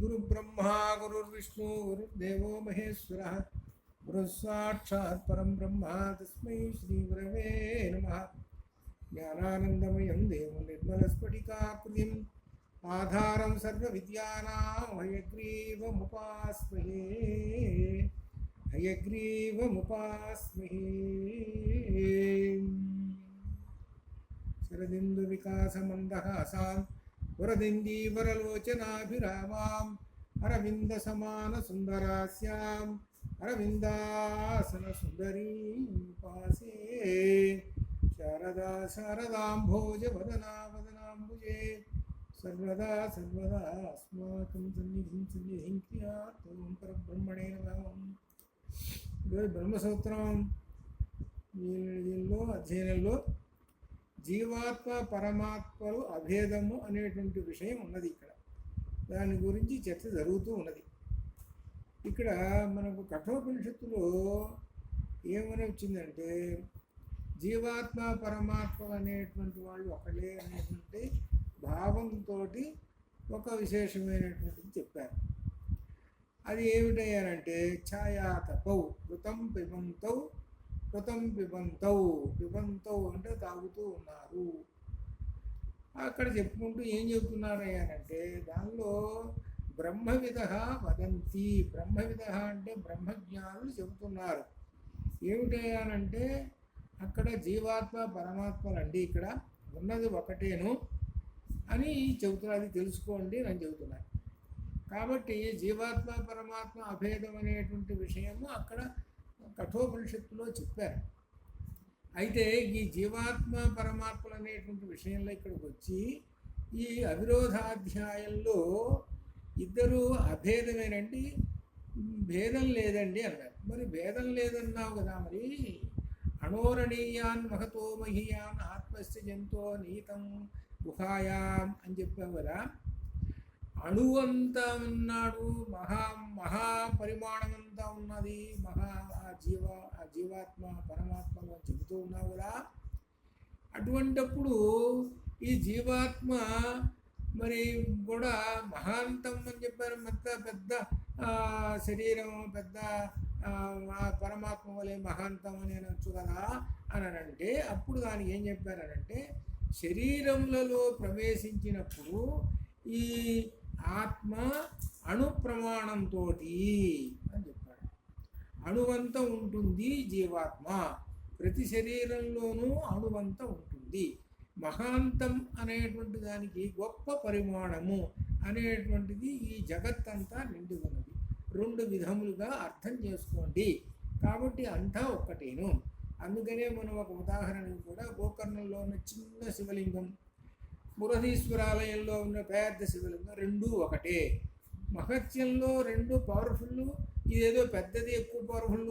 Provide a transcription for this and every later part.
गुरुब्रह्मा गुरुर्विष्णु गुरुर्देवो महेश्वरः गुरुस्साक्षात् परं ब्रह्म तस्मै श्रीगुरवे नमः ज्ञानानन्दमयं देवं निर्मलस्फटिकाकृतिम् आधारं सर्वविद्यानां हयग्रीवमुपास्महे हयग्रीवमुपास्महे వరదిందీవరలోచనాభిరామాం అరవింద సమాన సుందరాస్యాం. అరవిందాసన సుందరీం పాసే. శారదా శారదాంభోజ వదనా వదనాంబుజే. సర్వదా సర్వదా అస్మాకం సన్నిధిం సన్నిధిం క్రియాత్వం పరబ్రహ్మణే నమః. ఈరోజు బ్రహ్మసూత్రం వీళ్ళలో అధ్యయనంలో జీవాత్మ పరమాత్మలు అభేదము అనేటువంటి విషయం ఉన్నది ఇక్కడ. దాని గురించి చర్చ జరుగుతూ ఉన్నది. ఇక్కడ మనకు కఠోపనిషత్తులో ఏమని వచ్చిందంటే జీవాత్మ పరమాత్మలు అనేటువంటి వాళ్ళు ఒకలే అనేటువంటి భావంతో ఒక విశేషమైనటువంటిది చెప్పారు. అది ఏమిటయ్యారంటే ఛాయాతపౌ కృతం పిబంతౌ కృతం పిబంతౌ పిబంతౌ అంటే తాగుతూ ఉన్నారు. అక్కడ చెప్పుకుంటూ ఏం చెప్తున్నారయ్యారంటే దానిలో బ్రహ్మవిధ వదంతి బ్రహ్మవిధ అంటే బ్రహ్మజ్ఞానులు చెబుతున్నారు. ఏమిటయ్యానంటే అక్కడ జీవాత్మ పరమాత్మలండి ఇక్కడ ఉన్నది ఒకటేను అని చెబుతున్నారు అది తెలుసుకోండి అని చెబుతున్నారు కాబట్టి జీవాత్మ పరమాత్మ అభేదం అనేటువంటి విషయము అక్కడ కఠోపనిషత్తులో చెప్పారు. అయితే ఈ జీవాత్మ పరమాత్మలు అనేటువంటి విషయంలో ఇక్కడికి వచ్చి ఈ అవిరోధాధ్యాయంలో ఇద్దరు అభేదమేనండి? భేదం లేదండి అన్నారు. మరి భేదం లేదన్నావు కదా మరి. అణోరణీయాన్ మహతో మహీయాన్ ఆత్మస్య జంతో నీతం గుహాయాం అని చెప్పావు కదా. అణువంతా ఉన్నాడు మహా మహా పరిమాణమంతా ఉన్నది. మహా ఆ జీవ ఆ జీవాత్మ పరమాత్మలు చెబుతూ ఉన్నావు కదా. అటువంటప్పుడు ఈ జీవాత్మ మరి కూడా మహాంతం అని చెప్పారు. పెద్ద పెద్ద శరీరం పెద్ద ఆ పరమాత్మ వలె మహాంతం అని అనొచ్చు కదా అని అంటే అప్పుడు దానికి ఏం చెప్పారనంటే శరీరములలో ప్రవేశించినప్పుడు ఈ ఆత్మ అణు ప్రమాణంతో అని చెప్పాడు అణువంత ఉంటుంది జీవాత్మ. ప్రతి శరీరంలోనూ అణువంత ఉంటుంది. మహాంతం అనేటువంటి దానికి గొప్ప పరిమాణము అనేటువంటిది ఈ జగత్తంతా నిండి ఉన్నది. రెండు విధములుగా అర్థం చేసుకోండి. కాబట్టి అంతా ఒక్కటేను. అందుకనే మనం ఒక ఉదాహరణకు కూడా గోకర్ణంలో ఉన్న చిన్న శివలింగం బృహదీశ్వరాలయంలో ఉన్న పెద్ద శివలింగం రెండు ఒకటే. మహత్యంలో రెండు పవర్ఫుల్ ఇదేదో పెద్దది ఎక్కువ పవర్ఫుల్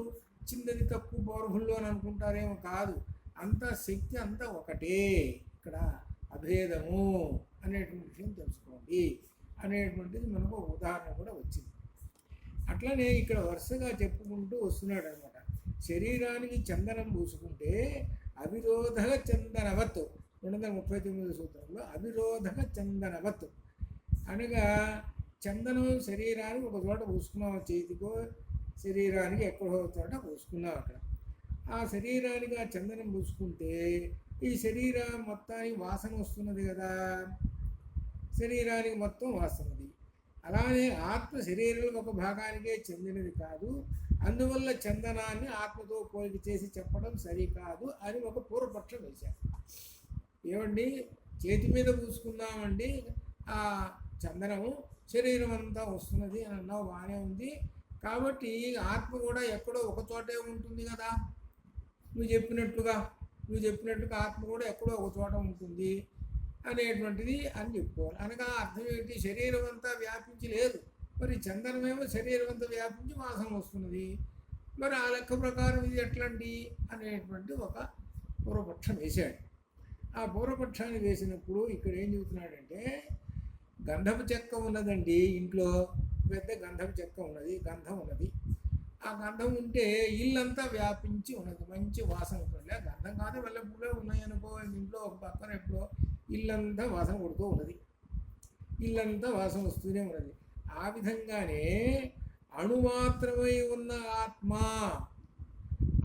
చిన్నది తక్కువ పవర్ఫుల్ అని అనుకుంటారేమో కాదు. అంత శక్తి అంతా ఒకటే. ఇక్కడ అభేదము అనేటువంటి విషయం తెలుసుకోండి. అనేటువంటిది మనకు ఒక ఉదాహరణ కూడా వచ్చింది. అట్లనే ఇక్కడ వరుసగా చెప్పుకుంటూ వస్తున్నాడు అనమాట శరీరానికి చందనం పూసుకుంటే అవిరోధ చందనవత్ రెండు వందల ముప్పై తొమ్మిది సూత్రంలో అవిరోధక చందనవత్ అనగా చందనం శరీరానికి ఒక చోట పూసుకున్నాం చేతికో శరీరానికి ఎక్కడో చోట పూసుకున్నాం అక్కడ. ఆ శరీరానికి ఆ చందనం పూసుకుంటే ఈ శరీరం మొత్తానికి వాసన వస్తున్నది కదా. శరీరానికి మొత్తం వాసనది. అలానే ఆత్మ శరీరంలో ఒక భాగానికే చెందినది కాదు. అందువల్ల చందనాన్ని ఆత్మతో పోలిక చేసి చెప్పడం సరికాదు అని ఒక పూర్వపక్షం వేశారు. ఏమండి? చేతి మీద పూసుకున్నామండి ఆ చందనము శరీరం అంతా వస్తున్నది అని అన్నావు బాగానే ఉంది. కాబట్టి ఆత్మ కూడా ఎక్కడో ఒక చోటే ఉంటుంది కదా. నువ్వు చెప్పినట్టుగా నువ్వు చెప్పినట్టుగా ఆత్మ కూడా ఎక్కడో ఒక చోట ఉంటుంది అనేటువంటిది అని చెప్పుకోవాలి. అనగా అర్థం ఏంటి? శరీరం అంతా వ్యాపించి లేదు. మరి చందనమేమో శరీరం అంతా వ్యాపించి వాసన వస్తున్నది. మరి ఆ లెక్క ప్రకారం ఇది ఎట్లాంటి అనేటువంటి ఒక పూర్వపక్షం వేశాడు. ఆ పూర్వపక్షాన్ని వేసినప్పుడు ఇక్కడ ఏం చెబుతున్నాడంటే గంధపు చెక్క ఉన్నదండి ఇంట్లో పెద్ద గంధపు చెక్క ఉన్నది గంధం ఉన్నది. ఆ గంధం ఉంటే ఇల్లంతా వ్యాపించి ఉన్నది మంచి వాసన ఉంటుంది ఆ గంధం కాదు వెళ్ళ పూలే ఉన్నాయనుకో ఇంట్లో ఒక పక్కన ఎప్పుడో ఇల్లంతా వాసన కొడుతూ ఉన్నది. ఇల్లంతా వాసన వస్తూనే ఉన్నది. ఆ విధంగానే అణుమాత్రమై ఉన్న ఆత్మ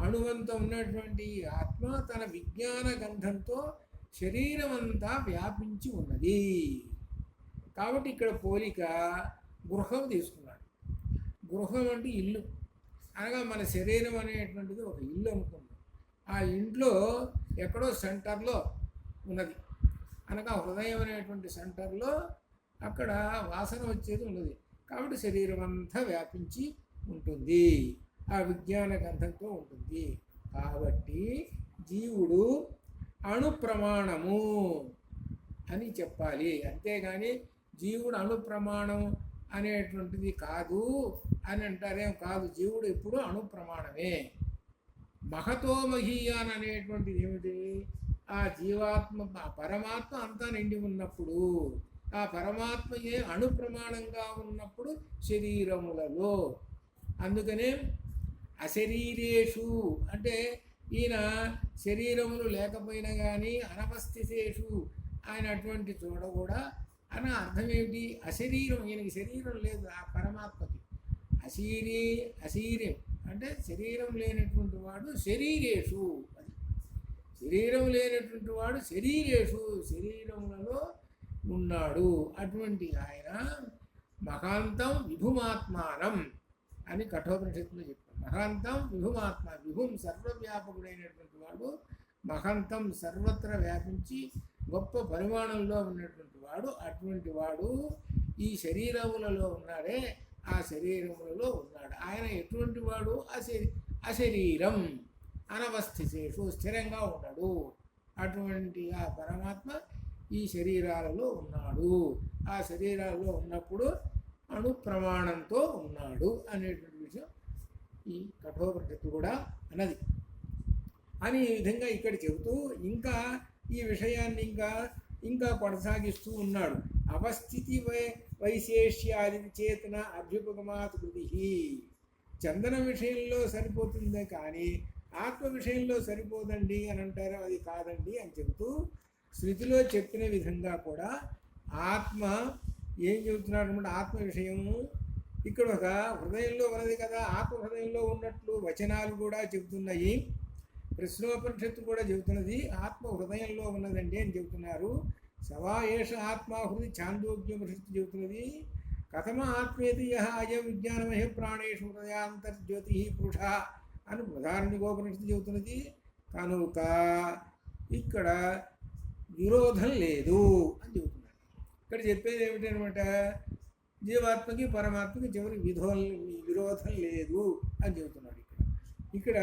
అణువంత ఉన్నటువంటి ఆత్మ తన విజ్ఞాన గంధంతో శరీరం అంతా వ్యాపించి ఉన్నది. కాబట్టి ఇక్కడ పోలిక గృహం తీసుకున్నాడు. గృహం అంటే ఇల్లు. అనగా మన శరీరం అనేటువంటిది ఒక ఇల్లు అనుకున్నాం ఆ ఇంట్లో ఎక్కడో సెంటర్లో ఉన్నది. అనగా హృదయం అనేటువంటి సెంటర్లో అక్కడ వాసన వచ్చేది ఉన్నది. కాబట్టి శరీరం అంతా వ్యాపించి ఉంటుంది. ఆ విజ్ఞాన గంధంతో ఉంటుంది. కాబట్టి జీవుడు అణు ప్రమాణము అని చెప్పాలి. అంతేగాని జీవుడు అణు ప్రమాణం అనేటువంటిది కాదు అని అంటారేం కాదు. జీవుడు ఎప్పుడు అణు ప్రమాణమే మహతో మహీయాన్ అనేటువంటిది ఏమిటి? ఆ జీవాత్మ ఆ పరమాత్మ అంతా నిండి ఉన్నప్పుడు ఆ పరమాత్మయే అణు ప్రమాణంగా ఉన్నప్పుడు శరీరములలో. అందుకనే అశరీరేషు అంటే ఈయన శరీరములు లేకపోయినా కానీ అనవస్థితేషు ఆయన అటువంటి చోట కూడా అని అర్థం ఏమిటి అశరీరం ఈయనకి శరీరం లేదు ఆ పరమాత్మకి. అశీరే అశీర్యం అంటే శరీరం లేనటువంటి వాడు శరీరేషు అది. శరీరం లేనటువంటి వాడు శరీరేషు శరీరములలో ఉన్నాడు. అటువంటి ఆయన మహాంతం విభుమాత్మానం అని కఠోపనిషత్తులు చెప్పారు. మహాంతం విభుమాత్మ. విభుం సర్వవ్యాపకుడైనటువంటి వాడు మహంతం సర్వత్ర వ్యాపించి గొప్ప పరిమాణంలో ఉన్నటువంటి వాడు. అటువంటి వాడు ఈ శరీరములలో ఉన్నాడే ఆ శరీరములలో ఉన్నాడు. ఆయన ఎటువంటి వాడు? అశరీ అశరీరం. అనవస్థితేషు స్థిరంగా ఉన్నాడు అటువంటి ఆ పరమాత్మ ఈ శరీరాలలో ఉన్నాడు. ఆ శరీరాలలో ఉన్నప్పుడు అణు ప్రమాణంతో ఉన్నాడు అనేటువంటి విషయం ఈ కఠోపనిషత్తు కూడా అన్నది. అని ఈ విధంగా ఇక్కడ చెబుతూ ఇంకా ఈ విషయాన్ని ఇంకా ఇంకా కొనసాగిస్తూ ఉన్నాడు. అవస్థితి వై వైశేష్యాది చేతన అభ్యుపగమాత్ కృతి. చందన విషయంలో సరిపోతుందే కానీ ఆత్మ విషయంలో సరిపోదండి అని అంటారు అది కాదండి అని చెబుతూ శృతిలో చెప్పిన విధంగా కూడా ఆత్మ ఏం చెబుతున్నాడు అంటే ఆత్మ విషయము ఇక్కడ ఒక హృదయంలో ఉన్నది కదా ఆత్మ హృదయంలో ఉన్నట్లు వచనాలు కూడా చెబుతున్నాయి. ప్రశ్నోపనిషత్తు కూడా చెబుతున్నది ఆత్మ హృదయంలో ఉన్నదండి అని చెబుతున్నారు. సవా ఏష ఛాందోగ్యోపనిషత్తు చెబుతున్నది. కథమ ఆత్మేతి యహ అయం విజ్ఞానమయ ప్రాణేషు హృదయాంతర్జ్యోతి పురుష అని ఉదాహరణకోపనిషత్తు చెబుతున్నది. కనుక ఇక్కడ విరోధం లేదు అని చెబుతున్నారు. ఇక్కడ చెప్పేది ఏమిటనమాట? జీవాత్మకి పరమాత్మకి చివరికి విధో విరోధం లేదు అని చెబుతున్నాడు ఇక్కడ. ఇక్కడ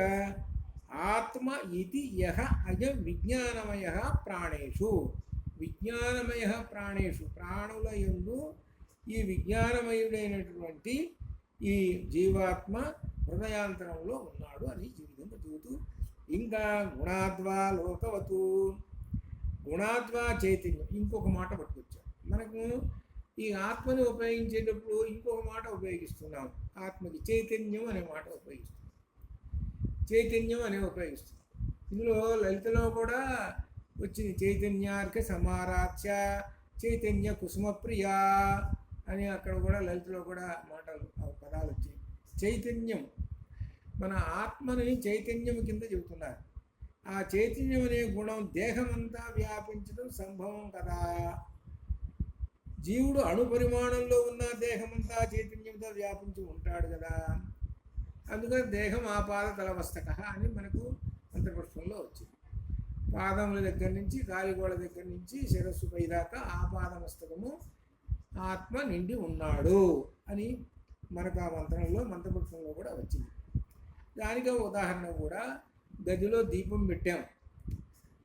ఆత్మ ఇది యహ అయం విజ్ఞానమయ ప్రాణేషు. విజ్ఞానమయ ప్రాణేషు. ప్రాణుల ఎందు ఈ విజ్ఞానమయుడైనటువంటి ఈ జీవాత్మ హృదయాంతరంలో ఉన్నాడు అని ఈ విధంగా చెబుతూ ఇంకా గుణాద్వా లోకవతు. గుణాద్వా చైతన్యం. ఇంకొక మాట పట్టుకొచ్చాడు. మనకు ఈ ఆత్మని ఉపయోగించేటప్పుడు ఇంకొక మాట ఉపయోగిస్తున్నాం. ఆత్మకి చైతన్యం అనే మాట ఉపయోగిస్తున్నాం. చైతన్యం అనే ఉపయోగిస్తున్నాం. ఇందులో లలితలో కూడా వచ్చింది చైతన్యార్క సమారాధ్య చైతన్య కుసుమప్రియ అని అక్కడ కూడా లలితలో కూడా మాటలు ఆ పదాలు వచ్చాయి. చైతన్యం. మన ఆత్మని చైతన్యం కింద చెబుతున్నారు. ఆ చైతన్యం అనే గుణం దేహమంతా వ్యాపించడం సంభవం కదా. జీవుడు అణు పరిమాణంలో ఉన్న దేహమంతా చైతన్యంతో వ్యాపించి ఉంటాడు కదా. అందుకని దేహం ఆపాద తలవస్తక అని మనకు అంతర్పుష్పంలో వచ్చింది. పాదముల దగ్గర నుంచి కాలిగోడ దగ్గర నుంచి శిరస్సు పైదాకా ఆపాదమస్తకము ఆత్మ నిండి ఉన్నాడు అని మనకు ఆ మంత్రంలో మంత్రపుష్పంలో కూడా వచ్చింది. దానికి ఉదాహరణ కూడా గదిలో దీపం పెట్టాం.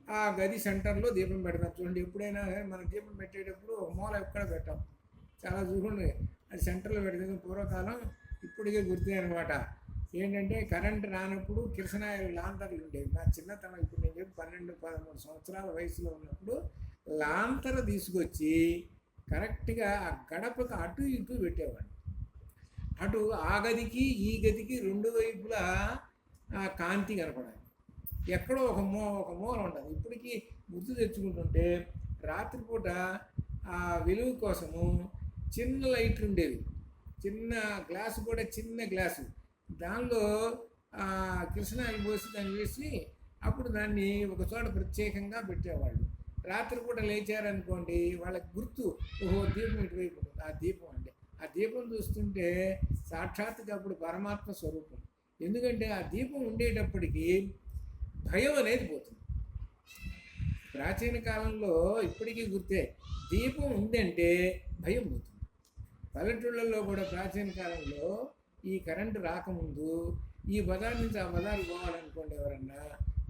ఆ గది సెంటర్లో దీపం పెడతాం. చూడండి ఎప్పుడైనా మనం దీపం పెట్టేటప్పుడు మూల ఎక్కడ పెట్టాం? చాలా చూడండి అది సెంటర్లో పెడితే పూర్వకాలం ఇప్పటికే గుర్తుంది అనమాట ఏంటంటే కరెంట్ రానప్పుడు కిరసనాయలు లాంతర్లు ఉండేవి. నా చిన్నతనం ఇప్పుడు నేను చెప్పి పన్నెండు పదమూడు సంవత్సరాల వయసులో ఉన్నప్పుడు లాంతర తీసుకొచ్చి కరెక్ట్గా ఆ గడపకు అటు ఇటు పెట్టేవాడిని. అటు ఆ గదికి ఈ గదికి రెండు వైపులా కాంతి కనపడాలి. ఎక్కడో ఒక మూ ఒక మూల ఉంటుంది. ఇప్పటికీ గుర్తు తెచ్చుకుంటుంటే రాత్రిపూట ఆ వెలుగు కోసము చిన్న లైట్లు ఉండేవి. చిన్న గ్లాసు కూడా చిన్న గ్లాసు. దానిలో ఆ, పోసి దాన్ని వేసి అప్పుడు దాన్ని ఒక చోట ప్రత్యేకంగా పెట్టేవాళ్ళు. రాత్రి పూట లేచారనుకోండి వాళ్ళకి గుర్తు ఓహో దీపం ఇటువైపు ఉంటుంది. ఆ దీపం అంటే ఆ దీపం చూస్తుంటే సాక్షాత్తుగా అప్పుడు పరమాత్మ స్వరూపం. ఎందుకంటే ఆ దీపం ఉండేటప్పటికీ భయం అనేది పోతుంది. ప్రాచీన కాలంలో ఇప్పటికీ గుర్తే దీపం ఉందంటే భయం పోతుంది. పల్లెటూళ్ళల్లో కూడా ప్రాచీన కాలంలో ఈ కరెంటు రాకముందు ఈ బజార్ నుంచి ఆ బజారు పోవాలనుకోండి ఎవరన్నా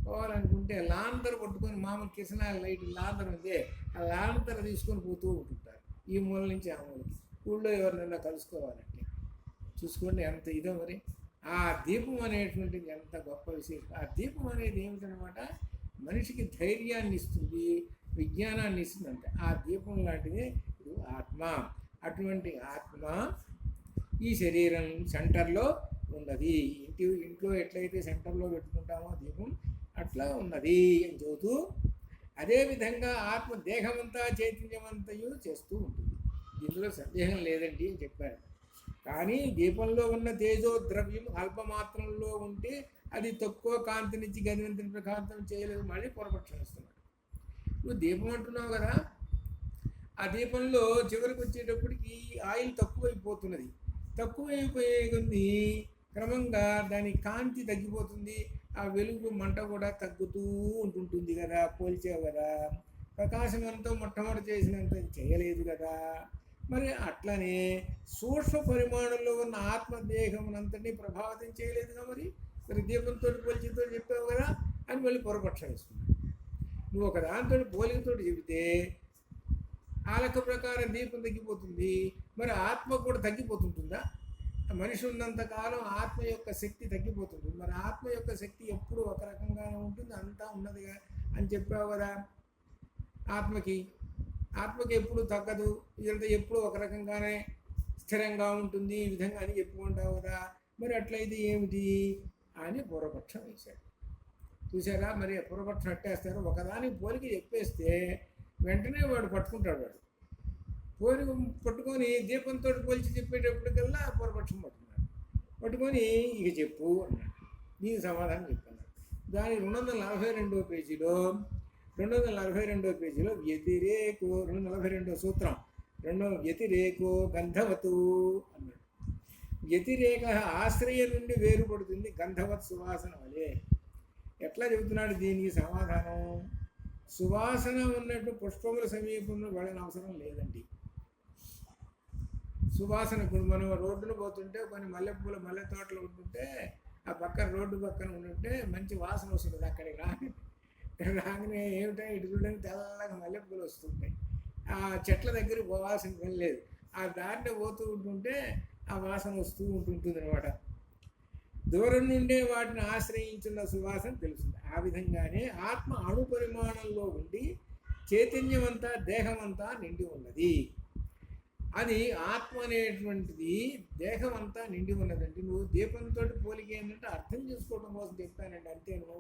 పోవాలనుకుంటే లాంతర్ పట్టుకొని మామూలు కిసనా లైట్ లాంతర్ ఉంది ఆ లాంతర్ తీసుకొని పోతూ ఉంటుంటారు. ఈ మూల నుంచి ఆ మూలకి. ఊళ్ళో ఎవరినైనా కలుసుకోవాలంటే. చూసుకోండి ఎంత ఇదో మరి. ఆ దీపం అనేటువంటిది ఎంత గొప్ప విశేషం. ఆ దీపం అనేది ఏమిటనమాట? మనిషికి ధైర్యాన్ని ఇస్తుంది విజ్ఞానాన్ని ఇస్తుంది అంటే ఆ దీపం లాంటిది ఆత్మ. అటువంటి ఆత్మ ఈ శరీరం సెంటర్లో ఉన్నది. ఇంటి ఇంట్లో ఎట్లయితే సెంటర్లో పెట్టుకుంటామో దీపం అట్లా ఉన్నది అని చెబుతూ అదేవిధంగా ఆత్మ దేహమంతా చైతన్యమంతయు చేస్తూ ఉంటుంది. ఇందులో సందేహం లేదండి అని చెప్పారు. కానీ దీపంలో ఉన్న తేజో ద్రవ్యం అల్పమాత్రంలో ఉంటే అది తక్కువ కాంతినిచ్చి గదివంతిని ప్రకాంతం చేయలేదు మళ్ళీ పొరపక్షం ఇస్తున్నాడు నువ్వు దీపం అంటున్నావు కదా? ఆ దీపంలో చివరికి వచ్చేటప్పటికి ఆయిల్ తక్కువైపోతున్నది. తక్కువైపోయే కొద్ది క్రమంగా దాని కాంతి తగ్గిపోతుంది. ఆ వెలుగు మంట కూడా తగ్గుతూ ఉంటుంటుంది కదా? పోల్చావు కదా? ప్రకాశం ఎంతో మొట్టమొదటి చేసినంత చేయలేదు కదా? మరి అట్లనే సూక్ష్మ పరిమాణంలో ఉన్న ఆత్మదేహమునంతటినీ ప్రభావితం చేయలేదుగా మరి? మరి దీపంతో పోల్చితో చెప్పావు కదా అని మళ్ళీ పొరపక్షం ఇస్తున్నాడు నువ్వు ఒక దాంతో పోలికతో చెబితే ఆ లెక్క ప్రకారం దీపం తగ్గిపోతుంది మరి ఆత్మ కూడా తగ్గిపోతుంటుందా? మనిషి ఉన్నంతకాలం ఆత్మ యొక్క శక్తి తగ్గిపోతుంది. మరి ఆత్మ యొక్క శక్తి ఎప్పుడు ఒక రకంగానే ఉంటుంది అంతా ఉన్నదిగా అని చెప్పావు కదా ఆత్మకి. ఆత్మకి ఎప్పుడు తగ్గదు ఇదంతా ఎప్పుడు ఒక రకంగానే స్థిరంగా ఉంటుంది ఈ విధంగా అని చెప్పుకుంటావు కదా. మరి అట్లయితే ఏమిటి అని పూర్వపక్షం వేశాడు చూసారా మరి పూర్వపక్షం అట్టేస్తారు. ఒకదాని పోలికి చెప్పేస్తే వెంటనే వాడు పట్టుకుంటాడు వాడు. పోలిక పట్టుకొని దీపంతో పోల్చి చెప్పేటప్పటికల్లా పూర్వపక్షం పట్టుకున్నాడు. పట్టుకొని ఇక చెప్పు అన్నాడు. దీని సమాధానం చెప్పన్నాడు. దాని రెండు వందల నలభై రెండో పేజీలో రెండు వందల నలభై రెండో పేజీలో వ్యతిరేకో రెండు వందల నలభై రెండో సూత్రం. రెండో వ్యతిరేకో గంధవతు అన్నాడు. వ్యతిరేక ఆశ్రయ నుండి వేరుపడుతుంది గంధవత్ సువాసన వలె. ఎట్లా చెబుతున్నాడు దీనికి సమాధానం? సువాసన ఉన్నట్టు పుష్పముల సమీపంలో వెళ్ళని అవసరం లేదండి. సువాసన ఇప్పుడు మనం రోడ్డును పోతుంటే కొన్ని మల్లెపూల మల్లె తోటలు ఉంటుంటే ఆ పక్కన రోడ్డు పక్కన ఉంటుంటే మంచి వాసన వస్తుంది అక్కడికి రాగానే. రాగానే ఏమిటా ఇటు చూడడానికి తెల్లగా మల్లెపూలు వస్తుంటాయి. ఆ చెట్ల దగ్గర పోవాల్సిన పని లేదు. ఆ దారిలో పోతూ ఉంటుంటే ఆ వాసన వస్తూ ఉంటుంటుంది అనమాట దూరం నుండే వాటిని ఆశ్రయించిన సువాసన తెలుస్తుంది. ఆ విధంగానే ఆత్మ అణు పరిమాణంలో ఉండి చైతన్యమంతా దేహమంతా నిండి ఉన్నది. అది ఆత్మ అనేటువంటిది దేహం అంతా నిండి ఉన్నదండి నువ్వు దీపంతో పోలిక ఏంటంటే అర్థం చేసుకోవడం కోసం చెప్పానండి అంతేను.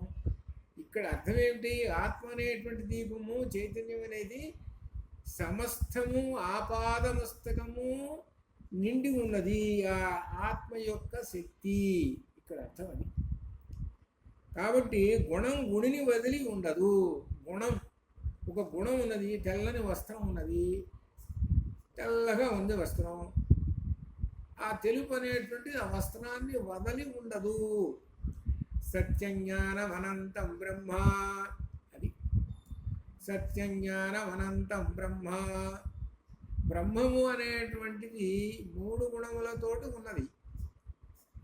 ఇక్కడ అర్థం ఏమిటి? ఆత్మ అనేటువంటి దీపము చైతన్యం అనేది సమస్తము ఆపాదమస్తకము నిండి ఉన్నది. ఆ ఆత్మ యొక్క శక్తి. ఇక్కడ అర్థం అది. కాబట్టి గుణం గుణిని వదిలి ఉండదు. గుణం. ఒక గుణం ఉన్నది తెల్లని వస్త్రం ఉన్నది. తెల్లగా ఉంది వస్త్రం. ఆ తెలుపు అనేటువంటి ఆ వస్త్రాన్ని వదలి ఉండదు. సత్యజ్ఞానమనంతం బ్రహ్మ. అది. సత్యజ్ఞానమనంతం బ్రహ్మ. బ్రహ్మము అనేటువంటిది మూడు గుణములతోటి ఉన్నది.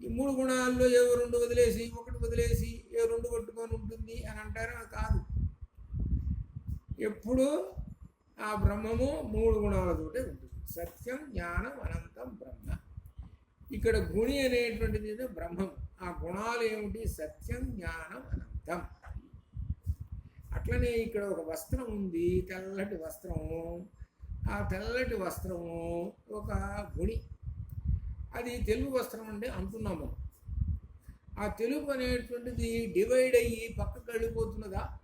ఈ మూడు గుణాల్లో ఏ రెండు వదిలేసి ఒకటి వదిలేసి ఏ రెండు కొట్టుకొని ఉంటుంది అని అంటారు? అది కాదు. ఎప్పుడు ఆ బ్రహ్మము మూడు గుణాలతోటే ఉంటుంది. సత్యం జ్ఞానం అనంతం బ్రహ్మ. ఇక్కడ గుణి అనేటువంటిది బ్రహ్మము. బ్రహ్మం ఆ గుణాలు ఏమిటి? సత్యం జ్ఞానం అనంతం అట్లనే ఇక్కడ ఒక వస్త్రం ఉంది తెల్లటి వస్త్రము. ఆ తెల్లటి వస్త్రము ఒక గుణి. అది తెలుగు వస్త్రం అంటే అనుకున్నాము. ఆ తెలుగు అనేటువంటిది డివైడ్ అయ్యి పక్కకు వెళ్ళిపోతున్నదా?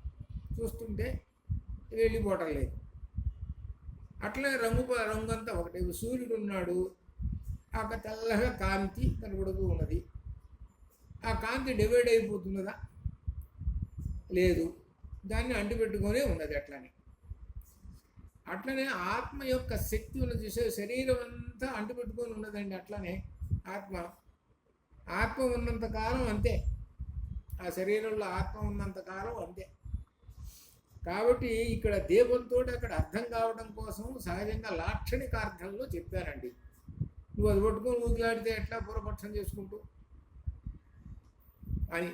చూస్తుంటే వెళ్ళిపోవటం లేదు. అట్లనే రంగు రంగు అంతా ఒకటే. సూర్యుడు ఉన్నాడు ఆ తెల్లగా కాంతి కనబడుతూ ఉన్నది. ఆ కాంతి డివైడ్ అయిపోతున్నదా లేదు. దాన్ని అంటిపెట్టుకొని ఉన్నది అట్లనే. అట్లనే ఆత్మ యొక్క శక్తి ఉన్న చూసే శరీరం అంతా అంటుపెట్టుకొని ఉన్నదండి అట్లనే ఆత్మ. ఆత్మ ఉన్నంత కాలం అంతే. ఆ శరీరంలో ఆత్మ ఉన్నంత కాలం అంతే. కాబట్టి ఇక్కడ దీపంతో అక్కడ అర్థం కావడం కోసం సహజంగా లాక్షణిక అర్థంలో చెప్పారండి. నువ్వు అది పట్టుకొని ఊగిలాడితే ఎట్లా పూర్వపక్షం చేసుకుంటూ అని.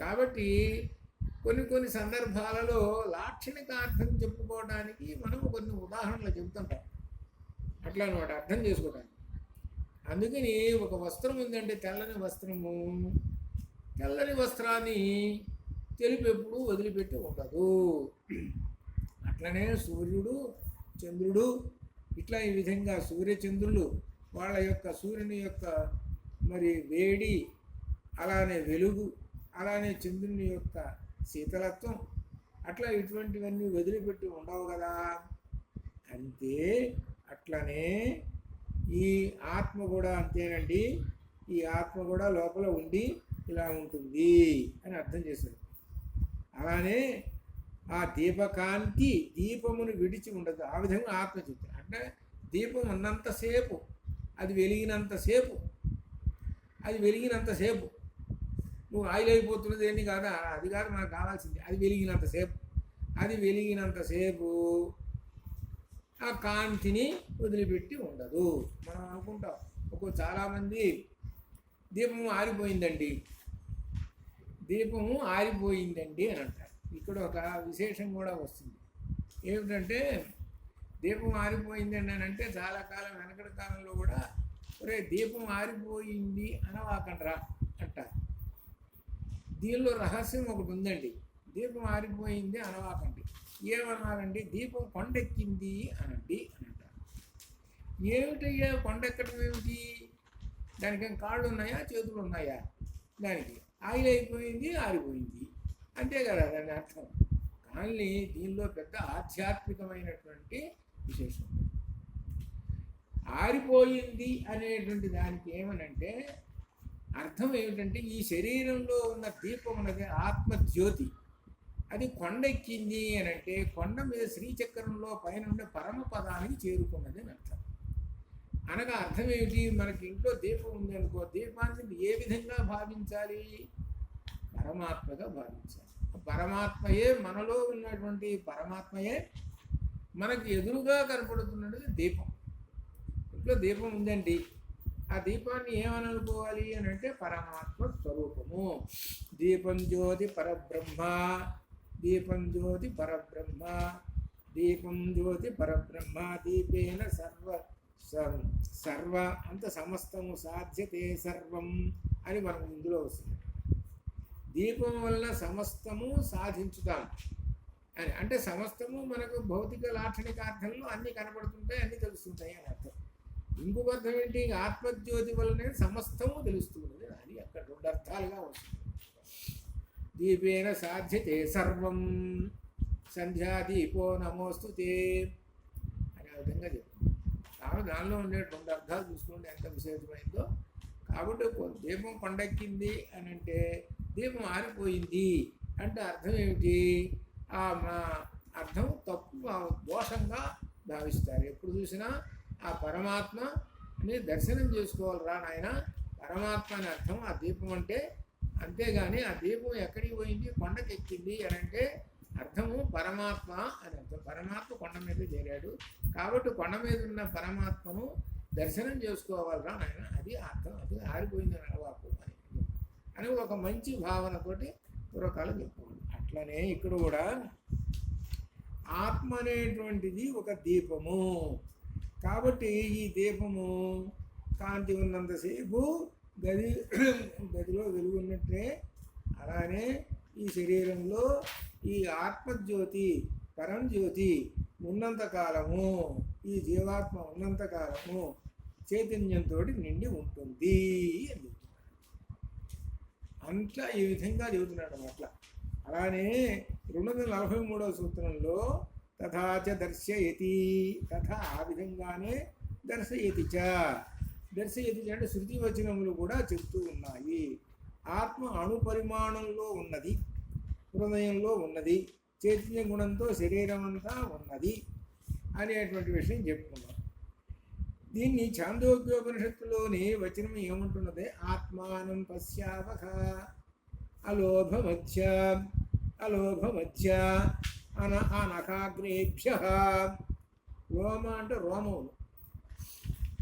కాబట్టి కొన్ని కొన్ని సందర్భాలలో లాక్షణిక అర్థం చెప్పుకోవడానికి మనం కొన్ని ఉదాహరణలు చెబుతుంటాం. అట్లా అనమాట అర్థం చేసుకోవడానికి. అందుకని ఒక వస్త్రం ఉందంటే తెల్లని వస్త్రము తెల్లని వస్త్రాన్ని తెలిపెప్పుడు వదిలిపెట్టి ఉండదు. అట్లనే సూర్యుడు చంద్రుడు ఇట్లా ఈ విధంగా సూర్యచంద్రులు వాళ్ళ యొక్క సూర్యుని యొక్క మరి వేడి అలానే వెలుగు అలానే చంద్రుని యొక్క శీతలత్వం అట్లా ఇటువంటివన్నీ వదిలిపెట్టి ఉండవు కదా. అంతే అట్లనే ఈ ఆత్మ కూడా అంతేనండి. ఈ ఆత్మ కూడా లోపల ఉండి ఇలా ఉంటుంది అని అర్థం చేశారు. అలానే ఆ దీపకాంతి దీపమును విడిచి ఉండదు. ఆ విధంగా ఆత్మ చెప్తారు. అంటే దీపం ఉన్నంతసేపు అది వెలిగినంతసేపు అది వెలిగినంతసేపు నువ్వు ఆయిల్ అయిపోతున్నది ఏంటి కాదా? అది కాదు మనకు కావాల్సింది. అది వెలిగినంతసేపు అది వెలిగినంతసేపు ఆ కాంతిని వదిలిపెట్టి ఉండదు. మనం అనుకుంటాం. ఒక్కో చాలామంది దీపము ఆరిపోయిందండి. దీపము ఆరిపోయిందండి అని అంటారు. ఇక్కడ ఒక విశేషం కూడా వస్తుంది. ఏమిటంటే దీపం ఆరిపోయిందండి అని అంటే చాలా కాలం వెనకటి కాలంలో కూడా ఒరే దీపం ఆరిపోయింది అనవాకండ్రా అంటారు. దీనిలో రహస్యం ఒకటి ఉందండి. దీపం ఆరిపోయింది అనవాకండి. ఏమన్నారండి? దీపం కొండెక్కింది అనండి అని అంటారు. ఏమిటయ్యా? కొండెక్కడం ఏమిటి? దానికి కాళ్ళు ఉన్నాయా? చేతులు ఉన్నాయా? దానికి ఆయిల్ అయిపోయింది ఆరిపోయింది. అంతే కదా దాని అర్థం. కానీ దీనిలో పెద్ద ఆధ్యాత్మికమైనటువంటి విశేషం. ఆరిపోయింది అనేటువంటి దానికి ఏమనంటే అర్థం ఏమిటంటే ఈ శరీరంలో ఉన్న దీపం అన్నది ఆత్మజ్యోతి. అది కొండ ఎక్కింది అని అంటే కొండ మీద శ్రీచక్రంలో పైన ఉండే పరమ పదానికి చేరుకున్నది అని అర్థం. అనగా అర్థం ఏమిటి? మనకి ఇంట్లో దీపం ఉంది అనుకో దీపాన్ని ఏ విధంగా భావించాలి? పరమాత్మగా భావించాలి. పరమాత్మయే మనలో ఉన్నటువంటి పరమాత్మయే మనకి ఎదురుగా కనపడుతున్నది దీపం. ఇంట్లో దీపం ఉందండి. ఆ దీపాన్ని ఏమని అనుకోవాలి అని అంటే పరమాత్మ స్వరూపము. దీపం జ్యోతి పరబ్రహ్మ దీపం జ్యోతి పరబ్రహ్మ దీపం జ్యోతి పరబ్రహ్మ దీపేన సర్వ సర్వ సర్వ అంత సమస్తము సాధ్యతే సర్వం అని మనం ఇందులో వస్తుంది. దీపం వల్ల సమస్తము సాధించుతాం. అని అంటే సమస్తము మనకు భౌతిక లాక్షణిక అర్థంలో అన్నీ కనపడుతుంటాయి అన్నీ తెలుస్తుంటాయి అని అర్థం. ఇంకొక అర్థం ఏంటి ఆత్మజ్యోతి వలనే సమస్తము తెలుస్తున్నది అది అక్కడ రెండు అర్థాలుగా వస్తుంది. దీపేన సాధ్యతే సర్వం. సంధ్యాదీపో నమోస్తుతే అనే విధంగా చెప్తుంది. కాబట్టి దానిలో ఉండే రెండు అర్థాలు చూసుకోండి ఎంత విశేషమైందో. కాబట్టి దీపం కొండెక్కింది అని అంటే దీపం ఆరిపోయింది అంటే అర్థం ఏమిటి? ఆ మా అర్థం తప్పు ఆ దోషంగా భావిస్తారు. ఎప్పుడు చూసినా ఆ పరమాత్మని దర్శనం చేసుకోవాలి రా నాయన. పరమాత్మ అని అర్థం ఆ దీపం అంటే అంతేగాని ఆ దీపం ఎక్కడికి పోయింది? కొండకి ఎక్కింది అని అంటే అర్థము పరమాత్మ అని అర్థం. పరమాత్మ కొండ మీద చేరాడు. కాబట్టి కొండ మీద ఉన్న పరమాత్మను దర్శనం చేసుకోవాలిరా నాయన. అది అర్థం. అది ఆరిపోయింది అలవాకు అని. అని ఒక మంచి భావనతోటి పూర్వకాలం చెప్పుకోండి అట్లనే ఇక్కడ కూడా ఆత్మ అనేటువంటిది ఒక దీపము. కాబట్టి ఈ దీపము కాంతి ఉన్నంతసేపు గది గదిలో వెలుగున్నట్టే అలానే ఈ శరీరంలో ఈ ఆత్మజ్యోతి పరంజ్యోతి ఉన్నంత కాలము ఈ జీవాత్మ ఉన్నంత కాలము చైతన్యంతో నిండి ఉంటుంది అని అంట్లా ఈ విధంగా చెబుతున్నాడు అట్లా అలానే రెండు వందల నలభై మూడవ సూత్రంలో తథాచ దర్శయతి. తథా ఆ విధంగానే దర్శయతి చ. దర్శయతి అంటే శృతి వచనములు కూడా చెప్తూ ఉన్నాయి. ఆత్మ అణు పరిమాణంలో ఉన్నది హృదయంలో ఉన్నది చైతన్య గుణంతో శరీరం అంతా ఉన్నది అనేటువంటి విషయం చెప్పుకున్నాం. దీన్ని ఛాందోగ్యోపనిషత్తులోని వచనం ఏముంటున్నది? ఆత్మానం పశ్యావహ అలోభమధ్య అలోభమధ్య అన ఆ నఖాగ్రేభ్య రోమ అంటే రోమములు.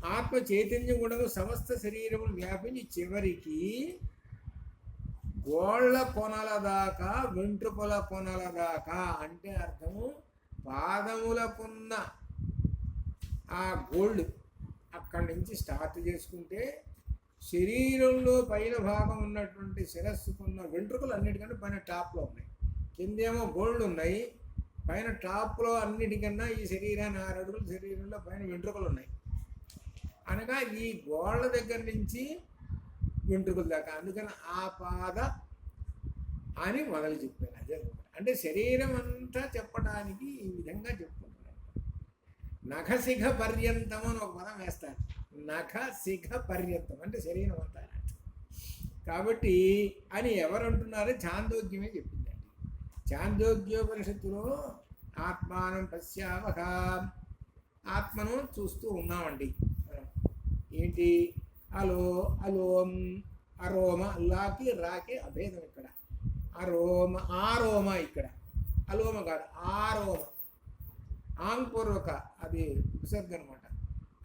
ఆత్మ చైతన్యం కూడా సమస్త శరీరములు వ్యాపించి చివరికి గోళ్ళ కొనల దాకా వెంట్రుకల కొనల దాకా అంటే అర్థము పాదములకున్న ఆ గోల్డ్ అక్కడి నుంచి స్టార్ట్ చేసుకుంటే శరీరంలో పైన భాగం ఉన్నటువంటి శిరస్సుకున్న వెంట్రుకలు అన్నిటికంటే పైన టాప్లో ఉన్నాయి. కిందేమో గోల్డ్ ఉన్నాయి. పైన టాప్లో అన్నిటికన్నా ఈ శరీరాన్ని ఆరు అడుగుల శరీరంలో పైన వెంట్రుకలు ఉన్నాయి. అనగా ఈ గోళ్ళ దగ్గర నుంచి వెంట్రుకల దాకా. అందుకని ఆ పాద అని మొదలు చెప్పాను అదే అంటే శరీరం అంతా చెప్పడానికి ఈ విధంగా చెప్పుకుంటున్నాను నఖశిఖ పర్యంతం అని ఒక పదం వేస్తాను నఖ శిఖ పర్యంతం అంటే శరీరం అంతా. కాబట్టి అని ఎవరు అంటున్నారో చాందోగ్యమే చెప్పింది. చాందోగ్యోపనిషత్తులో ఆత్మానం పశ్యావహ ఆత్మను చూస్తూ ఉన్నామండి మనం. ఏంటి? అలో అలోం అరోమ లాకి రాకి అభేదం ఇక్కడ. అరోమ ఆరోమ ఇక్కడ. అలోమ కాదు ఆరోమ. ఆంగ్పూర్వక అది విసర్గ అనమాట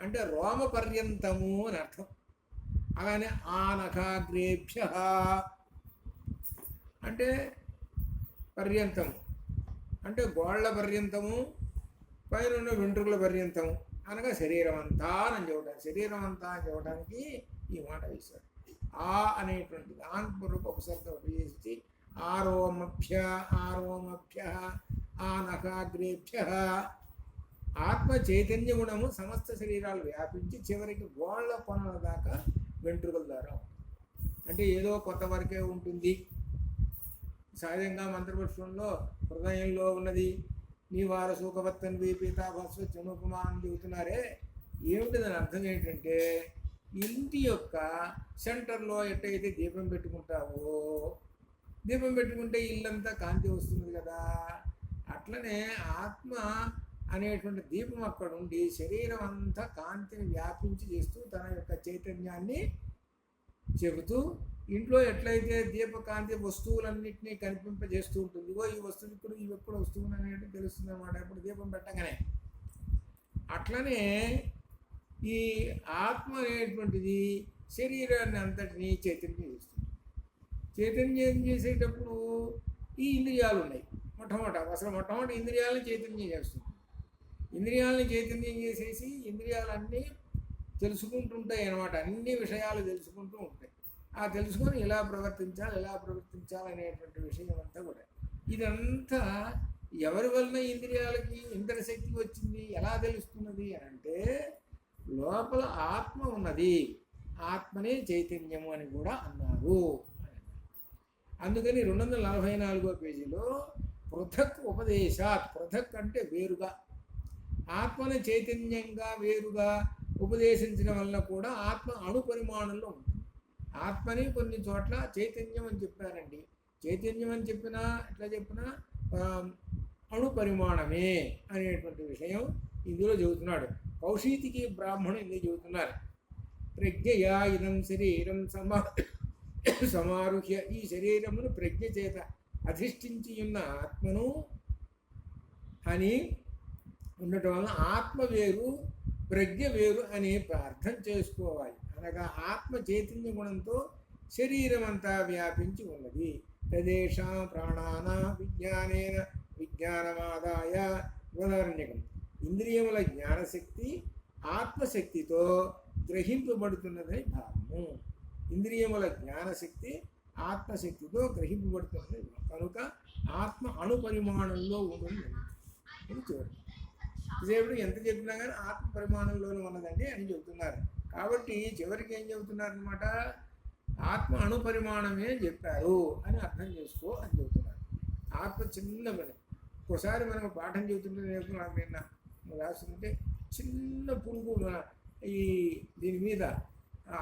అంటే రోమ పర్యంతము అని అర్థం. అలానే ఆనఖాగ్రేభ్య. అంటే పర్యంతము అంటే గోళ్ళ పర్యంతము పైన ఉన్న వెంట్రుకల పర్యంతము. అనగా శరీరం అంతా అని చెప్పడానికి శరీరం అంతా అని చెప్పడానికి ఈ మాట వేశారు. ఆ అనేటువంటి ఆంగ్పూర్వక ఉపసర్గం ఉపయోగించి ఆరోమభ్య ఆరోమభ్య ఆనకాగ్రేభ్య ఆత్మ చైతన్య గుణము సమస్త శరీరాలు వ్యాపించి చివరికి గోళ్ళ కొనల దాకా వెంట్రుకల ద్వారా అంటే ఏదో కొత్త వరకే ఉంటుంది. సహజంగా మంత్రపుష్పంలో హృదయంలో ఉన్నది. నీ వారు సుఖవత్తన్ పీతాభస్వ చనుకుమా అని చెబుతున్నారే. ఏమిటి దాని అర్థం ఏంటంటే ఇంటి యొక్క సెంటర్లో ఎట్టయితే దీపం పెట్టుకుంటావో దీపం పెట్టుకుంటే ఇల్లంతా కాంతి వస్తుంది కదా. అట్లనే ఆత్మ అనేటువంటి దీపం అక్కడ ఉండి శరీరం అంతా కాంతిని వ్యాపించి చేస్తూ తన యొక్క చైతన్యాన్ని చెబుతూ ఇంట్లో ఎట్లయితే దీపకాంతి వస్తువులన్నింటినీ కనిపింపజేస్తూ ఉంటుంది ఇగో ఈ వస్తువు ఇప్పుడు ఇవి ఎప్పుడు వస్తువులు అనేది తెలుస్తుంది అన్నమాట. ఇప్పుడు దీపం పెట్టగానే. అట్లనే ఈ ఆత్మ అనేటువంటిది శరీరాన్ని అంతటినీ చైతన్యం చేస్తుంది. చైతన్యం చేసేటప్పుడు ఈ ఇంద్రియాలు ఉన్నాయి మొట్టమొదట అసలు మొట్టమొదటి ఇంద్రియాలను చైతన్యం చేస్తుంది. ఇంద్రియాలను చైతన్యం చేసేసి ఇంద్రియాలన్నీ తెలుసుకుంటుంటాయి అన్నమాట. అన్ని విషయాలు తెలుసుకుంటూ ఉంటాయి. ఆ తెలుసుకొని ఎలా ప్రవర్తించాలి ఎలా ప్రవర్తించాలి అనేటువంటి విషయం అంతా కూడా. ఇదంతా ఎవరి వలన ఇంద్రియాలకి ఇంద్ర శక్తి వచ్చింది ఎలా తెలుస్తున్నది అని అంటే లోపల ఆత్మ ఉన్నది. ఆత్మనే చైతన్యము అని కూడా అన్నారు. అందుకని రెండు వందల నలభై నాలుగో పేజీలో పృథక్ ఉపదేశాత్ పృథక్ అంటే వేరుగా. ఆత్మని చైతన్యంగా వేరుగా ఉపదేశించడం వల్ల కూడా ఆత్మ అణు పరిమాణంలో ఉంటుంది. ఆత్మని కొన్ని చోట్ల చైతన్యం అని చెప్పారండి. చైతన్యం అని చెప్పినా ఎట్లా చెప్పినా అణు పరిమాణమే అనేటువంటి విషయం ఇందులో చెబుతున్నాడు. కౌశీతికి బ్రాహ్మణు ఇందులో చెబుతున్నారు. ప్రజ్ఞయా ఇదం శరీరం సమా సమారుహ్య ఈ శరీరమును ప్రజ్ఞ చేత అధిష్ఠించి ఉన్న ఆత్మను అని ఉండటం వలన ఆత్మ వేరు ప్రజ్ఞ వేరు అని అర్థం చేసుకోవాలి. అనగా ఆత్మ చైతన్య గుణంతో శరీరం అంతా వ్యాపించి ఉన్నది. తదేషా ప్రాణాన విజ్ఞానేన విజ్ఞానమాదాయ ఉదాహరణకం ఇంద్రియముల జ్ఞానశక్తి ఆత్మశక్తితో గ్రహింపబడుతున్నదని భావము. ఇంద్రియముల జ్ఞానశక్తి ఆత్మశక్తితో గ్రహింపబడుతున్నది కనుక ఆత్మ అణు పరిమాణంలో ఉంటుంది అని చూడండి. దేవుడు ఎంత చెప్పినా కానీ ఆత్మ పరిమాణంలోనే ఉన్నదండి అని చెబుతున్నారు. కాబట్టి చివరికి ఏం చెబుతున్నారనమాట ఆత్మ అణు పరిమాణమే చెప్పారు అని అర్థం చేసుకో అని చెబుతున్నారు. ఆత్మ చిన్న పని. ఒకసారి మనం పాఠం చెబుతుంటే నేర్చుకున్నాను నిన్న రాస్తుంటే చిన్న పురుగు ఈ దీని మీద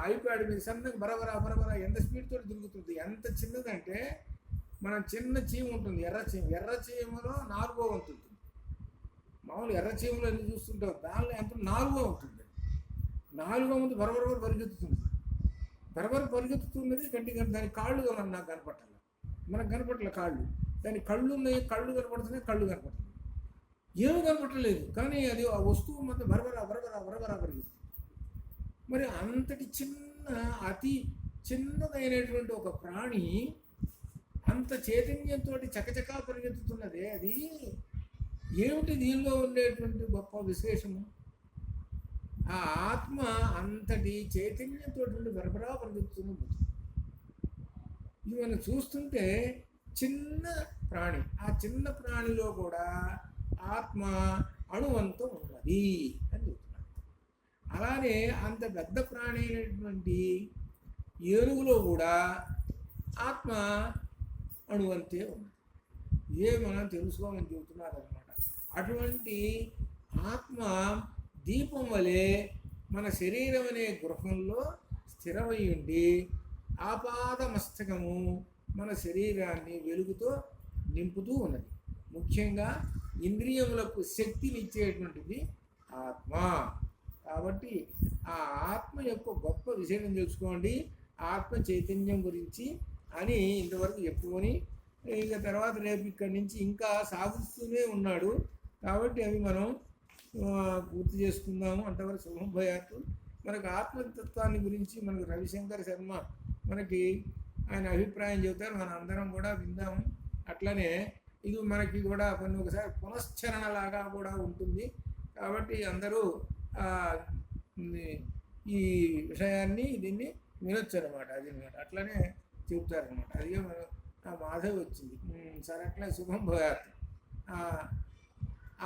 ఐప్యాడ్ మీద సన్నగా బరబరా బరబరా ఎంత స్పీడ్తో తిరుగుతుంది? ఎంత చిన్నదంటే మనం చిన్న చీమ ఉంటుంది ఎర్ర చీమ. ఎర్ర చీమలో నాలుగో వంతు ఉంటుంది. మామూలు ఎర్ర చీమలో ఎన్ని చూస్తుంటావు? దానిలో ఎంత నాలుగో ఉంటుంది. నాలుగో ముందు బరబర పరిగెత్తుతుంది. బరబర పరిగెత్తుతున్నది కంటి కన్- దాని కాళ్ళు నాకు కనపట్టాలి మనకు కనపట్లే కాళ్ళు. దాని కళ్ళు ఉన్నాయి కళ్ళు కనపడుతున్నాయి కళ్ళు కనపడుతున్నాయి ఏమీ కనపట్టలేదు. కానీ అది ఆ వస్తువు మొత్తం బరబరా బరబరా బరబరా పరిగెత్తుంది మరి అంతటి చిన్న అతి చిన్నదైనటువంటి ఒక ప్రాణి అంత చైతన్యంతో చకచకా పరిగెత్తుతున్నదే అది. ఏమిటి దీనిలో ఉండేటువంటి గొప్ప విశేషము? ఆ ఆత్మ అంతటి చైతన్యంతో ఉండి బరబరా పరిగెత్తుతున్నది ఇది మనం చూస్తుంటే చిన్న ప్రాణి ఆ చిన్న ప్రాణిలో కూడా ఆత్మ అణువంతం ఉన్నది అని చెప్తున్నారు అలానే అంత పెద్ద ప్రాణి అయినటువంటి ఏనుగులో కూడా ఆత్మ అణువంతే ఉన్నది. ఇదే మనం తెలుసుకోమని చెబుతున్నారు అనమాట అటువంటి ఆత్మ దీపం వలె మన శరీరం అనే గృహంలో స్థిరమై ఉండి ఆపాద మస్తకము మన శరీరాన్ని వెలుగుతో నింపుతూ ఉన్నది. ముఖ్యంగా ఇంద్రియములకు శక్తినిచ్చేటువంటిది ఆత్మ. కాబట్టి ఆ ఆత్మ యొక్క గొప్ప విషయం తెలుసుకోండి. ఆత్మ చైతన్యం గురించి అని ఇంతవరకు చెప్పుకొని ఇక తర్వాత రేపు ఇక్కడి నుంచి ఇంకా సాగుతూనే ఉన్నాడు. కాబట్టి అవి మనం పూర్తి చేసుకుందాము. అంతవరకు శుభం భయాత్తు మనకు ఆత్మతత్వాన్ని గురించి మనకు రవిశంకర్ శర్మ మనకి ఆయన అభిప్రాయం చెబుతారు. మన అందరం కూడా విందాము. అట్లనే ఇది మనకి కూడా కొన్ని ఒకసారి పునశ్చరణ లాగా కూడా ఉంటుంది. కాబట్టి అందరూ ఈ- విషయాన్ని దీన్ని వినొచ్చు అనమాట అది అనమాట అట్లనే చెబుతారనమాట అదిగే మన ఆ మాధవి వచ్చింది. సరే అట్లా శుభం భయాత్.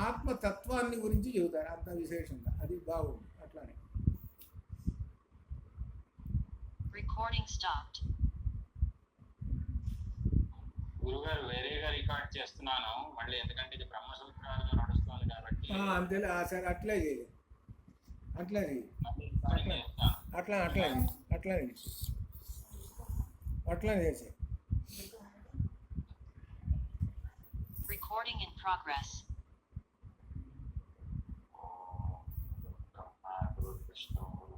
ఆత్మతత్వాన్ని గురించి చెబుతారు అంత విశేషంగా అది బాగుంది అట్లానే Recording stopped. గురుగారు వేరేగా రికార్డ్ చేస్తున్నాను మళ్ళీ ఎందుకంటే ఇది బ్రహ్మసూత్రాలుగా నడుస్తుంది కాబట్టి ఆ, సరే అట్లే చేయి అట్లే. అట్లా అట్లా. అట్లా. అట్లా చేసే Recording in progress. Krishna.